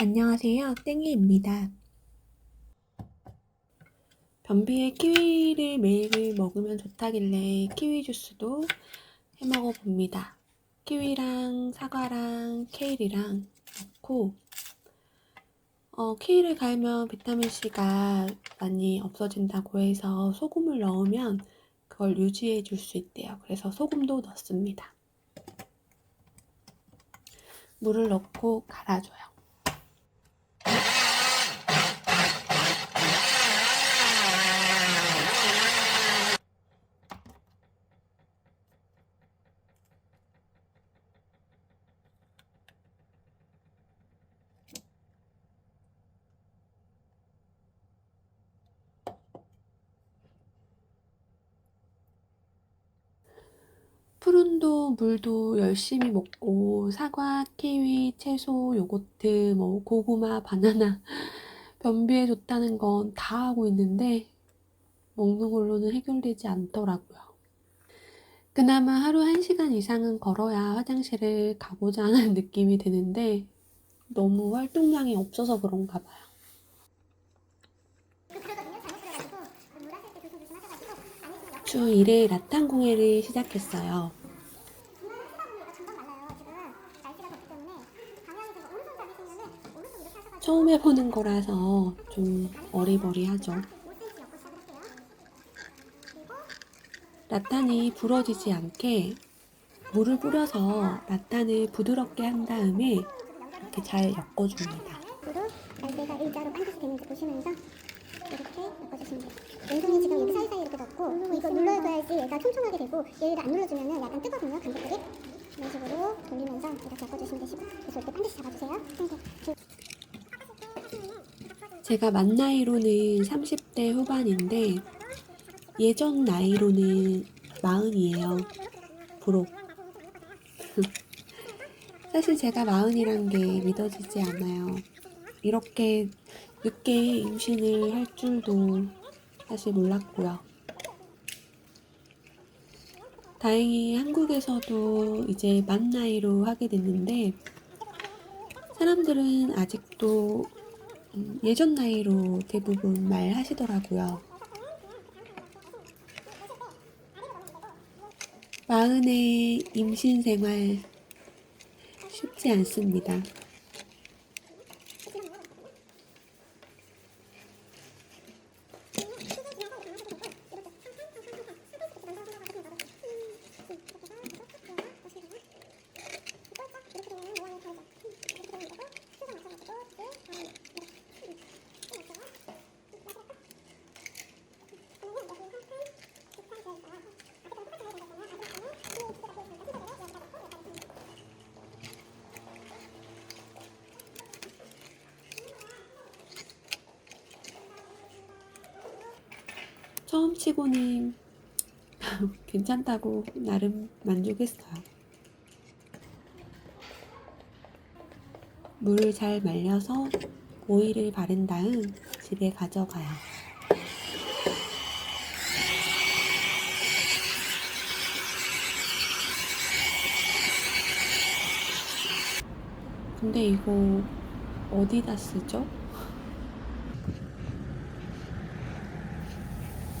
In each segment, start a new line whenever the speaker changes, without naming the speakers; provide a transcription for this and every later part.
안녕하세요. 땡이입니다. 변비에 키위를 매일 먹으면 좋다길래 키위 주스도 해 먹어 봅니다. 키위랑 사과랑 케일이랑 넣고 어, 키위를 갈면 비타민C가 많이 없어진다고 해서 소금을 넣으면 그걸 유지해 줄 수 있대요. 그래서 소금도 넣습니다. 물을 넣고 갈아줘요. 푸른도 물도 열심히 먹고 사과, 키위, 채소, 요거트, 뭐 고구마, 바나나 변비에 좋다는 건 다 하고 있는데 먹는 걸로는 해결되지 않더라고요. 그나마 하루 1시간 이상은 걸어야 화장실을 가보자 하는 느낌이 드는데 너무 활동량이 없어서 그런가 봐요. 주 1회 라탄 공예를 시작했어요. 처음 해보는 거라서 좀 어리버리하죠. 라탄이 부러지지 않게 물을 뿌려서 라탄을 부드럽게 한 다음에 이렇게 잘 엮어줍니다.
날개가 일자로 반듯이 되는지 보시면서 이렇게 엮어주시면 돼요. 왼손이 지금 여기 사이사이 이렇게 넣고 이거 눌러줘야지 얘가 촘촘하게 되고 얘를 안 눌러주면 약간 뜨거든요, 간격들이. 이런 식으로 돌리면서 이렇게 엮어주시면 되시고 그래서 이렇게 반드시 잡아주세요.
제가 만 나이로는 30대 후반인데 예전 나이로는 마흔이에요. 부록. 사실 제가 마흔이란 게 믿어지지 않아요. 이렇게 늦게 임신을 할 줄도 사실 몰랐고요. 다행히 한국에서도 이제 만 나이로 하게 됐는데 사람들은 아직도 음, 예전 나이로 대부분 말하시더라고요. 마흔의 임신 생활 쉽지 않습니다. 처음 치고는 괜찮다고 나름 만족했어요. 물을 잘 말려서 오일을 바른 다음 집에 가져가요. 근데 이거 어디다 쓰죠?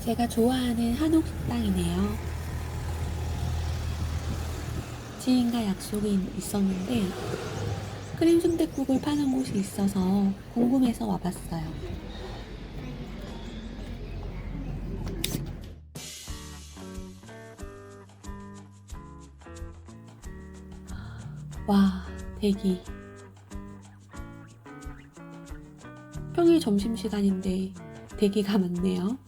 제가 좋아하는 한옥 식당이네요. 지인과 약속이 있었는데 크림 순댓국을 파는 곳이 있어서 궁금해서 와봤어요. 와, 대기. 평일 점심시간인데 대기가 많네요.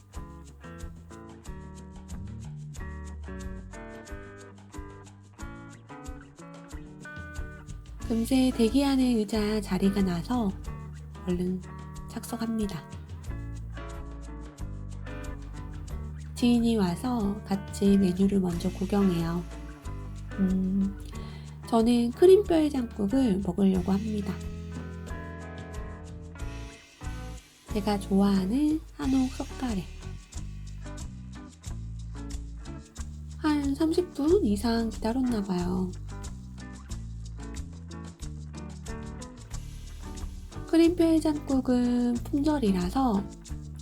금세 대기하는 의자 자리가 나서 얼른 착석합니다. 지인이 와서 같이 메뉴를 먼저 구경해요. 음, 저는 크림뼈 해장국을 먹으려고 합니다. 제가 좋아하는 한옥 석가래. 한 30분 이상 기다렸나봐요. 크림표 해장국은 품절이라서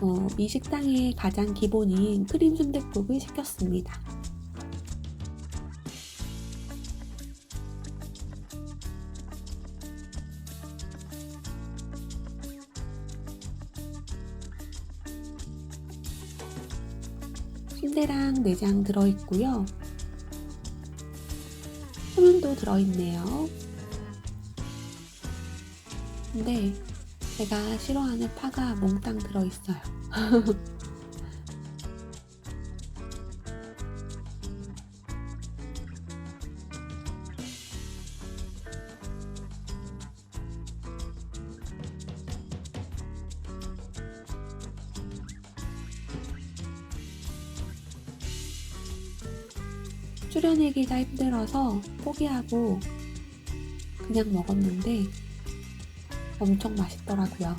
어, 이 식당의 가장 기본인 크림 순댓국을 시켰습니다. 순대랑 내장 들어있고요. 푸른도 들어있네요. 근데 제가 싫어하는 파가 몽땅 들어있어요. 줄여내기가 힘들어서 포기하고 그냥 먹었는데 엄청 맛있더라고요.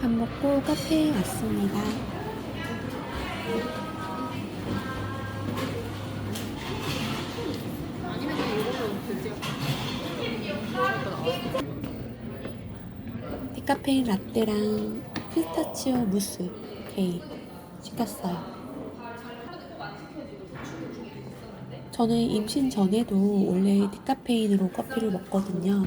밥 먹고 카페에 왔습니다. 디카페인 라떼랑 피스타치오 무스 케이크 시켰어요. 저는 임신 전에도 원래 디카페인으로 커피를 먹거든요.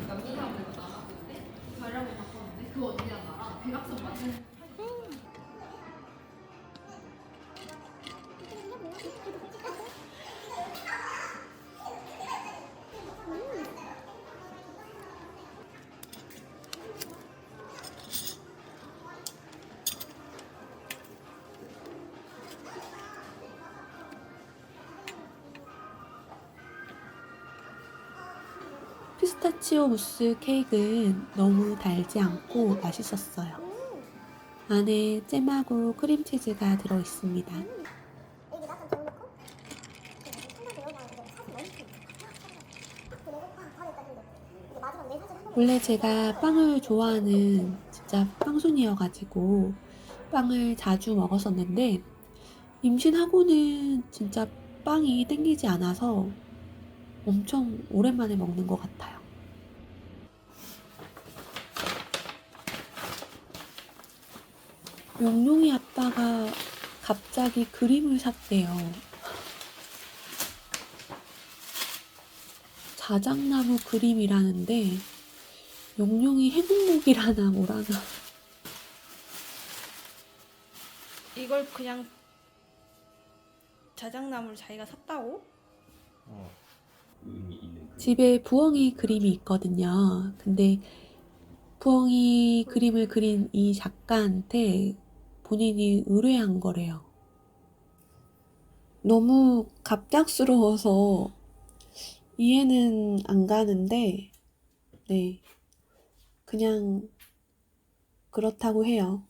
피스타치오 무스 케이크는 너무 달지 않고 맛있었어요. 안에 잼하고 크림치즈가 들어있습니다. 원래 제가 빵을 좋아하는 진짜 빵순이여가지고 빵을 자주 먹었었는데 임신하고는 진짜 빵이 땡기지 않아서 엄청 오랜만에 먹는 것 같아요. 용용이 아빠가 갑자기 그림을 샀대요. 자작나무 그림이라는데 용용이 행운목이라나 뭐라나
이걸 그냥 자작나무를 자기가 샀다고?
어,
집에 부엉이 그림이 있거든요. 근데 부엉이 그림을 그린 이 작가한테 본인이 의뢰한 거래요. 너무 갑작스러워서 이해는 안 가는데, 네. 그냥 그렇다고 해요.